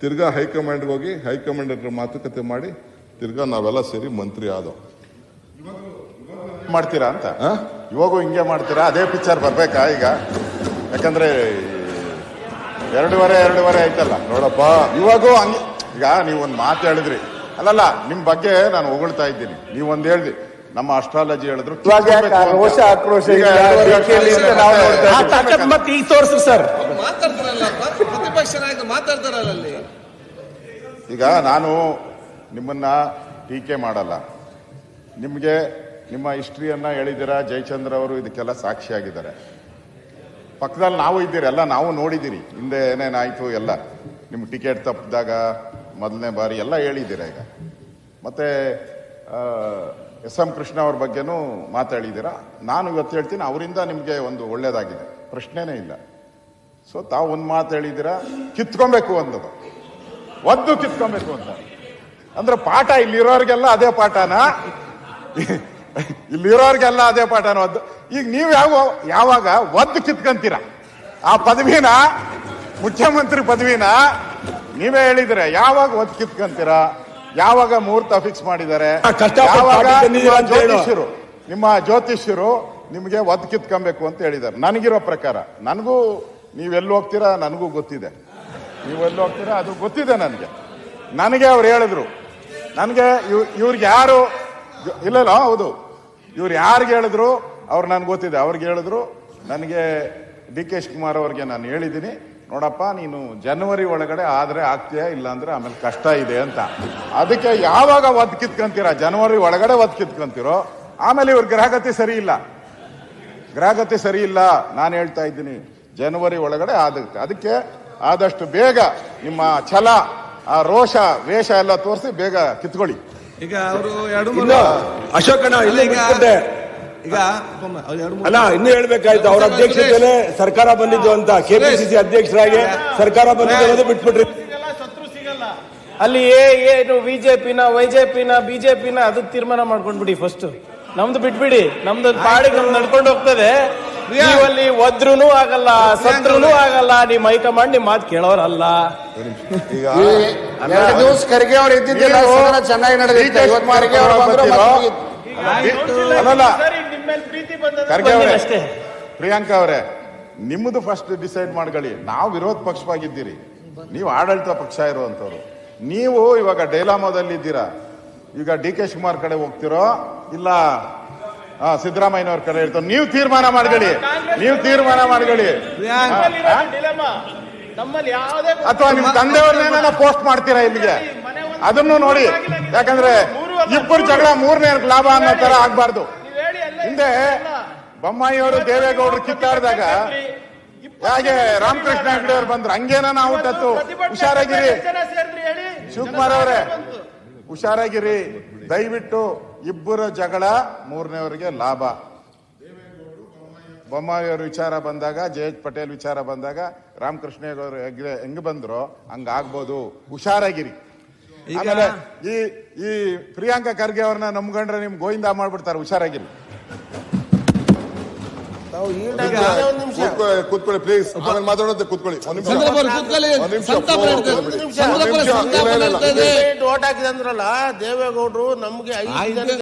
ತಿರ್ಗಾ ಹೈಕಮಾಂಡ್ಗೆ ಹೋಗಿ ಹೈಕಮಾಂಡ್ ಹತ್ರ ಮಾತುಕತೆ ಮಾಡಿ ತಿರ್ಗಾ ನಾವೆಲ್ಲ ಸೇರಿ ಮಂತ್ರಿ ಆದೋ. ಮಾಡ್ತೀರಾ ಅಂತ? ಇವಾಗೂ ಹಿಂಗೆ ಮಾಡ್ತೀರಾ? ಅದೇ ಪಿಕ್ಚರ್ ಬರ್ಬೇಕಾ ಈಗ? ಯಾಕಂದ್ರೆ ಎರಡೂವರೆ ಎರಡೂವರೆ ಆಯ್ತಲ್ಲ. ನೋಡಪ್ಪ. ಇವಾಗೂ ಹಂಗೆ ಈಗ ನೀವು ಒಂದು ಮಾತು ಹೇಳಿದ್ರಿ. ಅಲ್ಲಲ್ಲ ನಿಮ್ ಬಗ್ಗೆ ನಾನು ಹೊಗಳ್ತಾ ಇದ್ದೀನಿ. ನೀವೊಂದು ಹೇಳಿದ್ರಿ ನಮ್ಮ ಅಸ್ಟ್ರಾಲಜಿ ಹೇಳಿದ್ರು ಇವಾಗ ಯಾಕೆ ಆ ರೋಷ, ಆಕ್ರೋಶ ನಾವು ಸರ್ ನಾಯಕ ಮಾತಾಡ್ತಾರಲ್ಲ ಈಗ ನಾನು ನಿಮ್ಮನ್ನ ಟೀಕೆ ಮಾಡಲ್ಲ. ನಿಮಗೆ ನಿಮ್ಮ ಹಿಸ್ಟ್ರಿಯನ್ನ ಹೇಳಿದ್ದೀರಾ? ಜಯಚಂದ್ರ ಅವರು ಇದಕ್ಕೆಲ್ಲ ಸಾಕ್ಷಿಯಾಗಿದ್ದಾರೆ. ಪಕ್ಕದಲ್ಲಿ ನಾವು ಇದ್ದೀರಿ, ಎಲ್ಲ ನಾವು ನೋಡಿದ್ದೀರಿ. ಹಿಂದೆ ಏನೇನಾಯಿತು ಎಲ್ಲ. ನಿಮ್ಮ ಟಿಕೆಟ್ ತಪ್ಪಿದಾಗ ಮೊದಲನೇ ಬಾರಿ ಎಲ್ಲ ಹೇಳಿದ್ದೀರಾ ಈಗ? ಮತ್ತೆ ಎಸ್ ಎಂ ಕೃಷ್ಣ ಅವ್ರ ಬಗ್ಗೆನೂ ಮಾತಾಡಿದ್ದೀರಾ? ನಾನು ಇವತ್ತು ಹೇಳ್ತೀನಿ, ಅವರಿಂದ ನಿಮಗೆ ಒಂದು ಒಳ್ಳೇದಾಗಿದೆ. ಪ್ರಶ್ನೆನೇ ಇಲ್ಲ. ಸೊ ತಾವು ಒಂದು ಮಾತು ಹೇಳಿದ್ದೀರಾ? ಕಿತ್ಕೊಬೇಕು ಅಂದದು ಒದ್ದು ಕಿತ್ಕೊಬೇಕು ಅಂತ. ಅಂದ್ರೆ ಪಾಠ ಇಲ್ಲಿರೋರಿಗೆಲ್ಲ ಅದೇ ಪಾಠನ? ಇಲ್ಲಿರೋರಿಗೆಲ್ಲ ಅದೇ ಪಾಠನ ಒದ್ದು? ಈಗ ನೀವು ಯಾವ ಯಾವಾಗ ಒದ್ದು ಕಿತ್ಕೊಂತೀರ? ಆ ಪದವಿನ? ಮುಖ್ಯಮಂತ್ರಿ ಪದವಿನ? ನೀವೇ ಹೇಳಿದ್ರೆ ಯಾವಾಗ ಒದ್ದು ಕಿತ್ಕೊಂತೀರ? ಯಾವಾಗ ಮುಹೂರ್ತ ಫಿಕ್ಸ್ ಮಾಡಿದ್ದಾರೆ? ಜ್ಯೋತಿಷ್ಯರು ನಿಮ್ಮ ಜ್ಯೋತಿಷ್ಯರು ನಿಮಗೆ ಒದ್ದು ಕಿತ್ಕೊಬೇಕು ಅಂತ ಹೇಳಿದ್ದಾರೆ. ನನಗಿರೋ ಪ್ರಕಾರ ನನಗೂ ನೀವೆಲ್ಲಿ ಹೋಗ್ತೀರಾ? ನನಗೂ ಗೊತ್ತಿದೆ. ನೀವೆಲ್ಲಿ ಹೋಗ್ತೀರಾ? ಅದು ಗೊತ್ತಿದೆ ನನಗೆ. ನನಗೆ ಅವ್ರು ಹೇಳಿದ್ರು. ನನಗೆ ಇವ್, ಇವ್ರಿಗೆ ಯಾರು, ಇಲ್ಲ ಇಲ್ಲ ಹೌದು. ಇವ್ರು ಯಾರಿಗೆ ಹೇಳಿದ್ರು? ಅವ್ರು ನನ್ಗೆ ಗೊತ್ತಿದೆ. ಅವ್ರಿಗೆ ಹೇಳಿದ್ರು, ನನಗೆ ಡಿ ಕೆ ಶಿವಕುಮಾರ್ ಅವ್ರಿಗೆ ನಾನು ಹೇಳಿದ್ದೀನಿ. ನೋಡಪ್ಪ, ನೀನು ಜನವರಿ ಒಳಗಡೆ ಆದ್ರೆ ಆಗ್ತೀಯಾ? ಇಲ್ಲ ಅಂದ್ರೆ ಆಮೇಲೆ ಕಷ್ಟ ಇದೆ ಅಂತ. ಅದಕ್ಕೆ ಯಾವಾಗ ಒದ್ ಕಿತ್ಕೊಂತೀರಾ ಜನವರಿ ಒಳಗಡೆ ಒದ್ ಕಿತ್ಕೊಂತೀರೋ ಆಮೇಲೆ ಇವ್ರ ಗ್ರಹಗತಿ ಸರಿ ಇಲ್ಲ. ಗ್ರಹಗತಿ ಸರಿ ಇಲ್ಲ. ನಾನು ಹೇಳ್ತಾ ಇದ್ದೀನಿ. ಜನವರಿ ಒಳಗಡೆ ಆದಕ್ಕೆ ಅದಕ್ಕೆ ಆದಷ್ಟು ಬೇಗ ನಿಮ್ಮ ಛಲ ಆ ರೋಷ ವೇಷ ಎಲ್ಲ ತೋರಿಸಿ ಬೇಗ ಕಿತ್ಕೊಳ್ಳಿ. ಈಗ ಅವರು ಎರಡು ಮೂರು ಅಶೋಕಣ್ಣ ಇಲ್ಲಿ ಈಗ- ಅಲ್ಲ ಇನ್ನು ಹೇಳ್ಬೇಕಾಯ್ತು ಅವ್ರ ಅಧ್ಯಕ್ಷತೆಯಲ್ಲೇ ಸರ್ಕಾರ ಬಂದಿದ್ದು ಅಂತ ಕೆಪಿಸಿಸಿ ಅಧ್ಯಕ್ಷರಾಗಿ ಸರ್ಕಾರ ಬಂದಿದ್ದು ಅನ್ನೋದು ಬಿಟ್ಬಿಟ್ರಿ. ಅಲ್ಲಿ ಏ ಏನು ಬಿಜೆಪಿನ ವೈಜೆಪಿನ ಬಿಜೆಪಿನ ಅದು ತೀರ್ಮಾನ ಮಾಡ್ಕೊಂಡ್ಬಿಡಿ ಫಸ್ಟ್ ನಮ್ದು ಬಿಟ್ಬಿಡಿ. ನಮ್ದು ಪಾಡಿಗೆ ನಮ್ದು ನಡ್ಕೊಂಡು ಹೋಗ್ತದೆ. ನೀವಲ್ಲಿ ಒದ್ರುನು ಆಗಲ್ಲ ಸತ್ರುನು ಆಗಲ್ಲ ನಿಮ್ ಹೈಕಮಾಂಡ್ ನಿಮ್ ಮಾತು ಕೇಳೋರಲ್ಲ. ಈಗ ಎರಡು ದಿವಸ ಖರ್ಗೆ ಅವ್ರು ಇದ್ದಿದ್ದಿಲ್ಲ ಸದನ ಚೆನ್ನಾಗಿ ನಡೆದಿತ್ತು. ಇವತ್ತು ಖರ್ಗೆ ಅವ್ರು ಶಿವಕುಮಾರ್ ಬಂದ್ರು ಬರ್ತೀರೋ? ಮತ್ತೆ ಅಲ್ಲಲ್ಲ ಖರ್ಗೆ ಅವರೇ. ಅಷ್ಟೇ. ಪ್ರಿಯಾಂಕಾ ಅವರೇ ನಿಮ್ಮದು ಫಸ್ಟ್ ಡಿಸೈಡ್ ಮಾಡ್ಕೊಳ್ಳಿ. ನಾವು ವಿರೋಧ ಪಕ್ಷವಾಗಿದ್ದೀರಿ. ನೀವು ಆಡಳಿತ ಪಕ್ಷ ಇರುವಂತವ್ರು ನೀವು ಇವಾಗ ಡೈಲಾಮೋದಲ್ಲಿ ಇದ್ದೀರಾ ಈಗ ಡಿ ಕೆ ಶಿವಕುಮಾರ್ ಕಡೆ ಹೋಗ್ತಿರೋ ಇಲ್ಲ ಆ, ಸಿದ್ದರಾಮಯ್ಯನವ್ರ ಕಡೆ ಹೇಳ್ತಾರೆ ನೀವು ತೀರ್ಮಾನ ಮಾಡ್ಕೊಳ್ಳಿ. ನೀವು ತೀರ್ಮಾನ ಮಾಡ್ಕೊಳ್ಳಿ. ಅಥವಾ ನಿಮ್ ತಂದೆಯವ್ರನ್ನ ಪೋಸ್ಟ್ ಮಾಡ್ತೀರಾ ಇಲ್ಲಿಗೆ? ಅದನ್ನು ನೋಡಿ. ಯಾಕಂದ್ರೆ ಇಬ್ಬರು ಜಗಳ ಮೂರನೇ ಲಾಭ ಅನ್ನೋ ತರ ಆಗ್ಬಾರ್ದು. ಹಿಂದೆ ಬೊಮ್ಮಾಯಿಯವರು ದೇವೇಗೌಡರು ಕಿತ್ತಾಡಿದಾಗ ಹಾಗೆ ರಾಮಕೃಷ್ಣ ಹೆಗಡೆ ಅವ್ರು ಬಂದ್ರು? ಹಂಗೇನ ನಾವು ಹುಟ್ಟತ್ತು. ಹುಷಾರಾಗಿರಿ. ಶಿವಕುಮಾರ್ ಅವರೇ. ಹುಷಾರಾಗಿರಿ. ದಯವಿಟ್ಟು ಇಬ್ಬರ ಜಗಳ ಮೂರನೇವರಿಗೆ ಲಾಭ. ಬೊಮ್ಮಾಯಿಯವ್ರ ವಿಚಾರ ಬಂದಾಗ ಜೆ ಎಚ್ ಪಟೇಲ್ ವಿಚಾರ ಬಂದಾಗ ರಾಮಕೃಷ್ಣ ಅವರು ಹೆಗ್ಡೆ ಹೆಂಗ್ ಬಂದ್ರು ಹಂಗಾಗ್ಬೋದು. ಹುಷಾರಾಗಿರಿ. ಆಮೇಲೆ ಈ ಈ ಪ್ರಿಯಾಂಕಾ ಖರ್ಗೆ ಅವ್ರನ್ನ ನಮ್ಗಂಡ್ರೆ ನಿಮ್ ಗೋವಿಂದ ಮಾಡ್ಬಿಡ್ತಾರೆ ಹುಷಾರಾಗಿರಿ. ಕೂತ್ಕೊಳ್ಳಿ ಪ್ಲೀಸ್ ಆಮೇಲೆ ಮಾತಾಡೋದು ಕೂತ್ಕೊಳ್ಳಿ. ಒಂದ್ ನಿಮಿಷ. ಓಟ್ ಹಾಕಿದೆ ಅಂದ್ರಲ್ಲ ದೇವೇಗೌಡರು ನಮ್ಗೆ ಐದು ಐದು ಜನ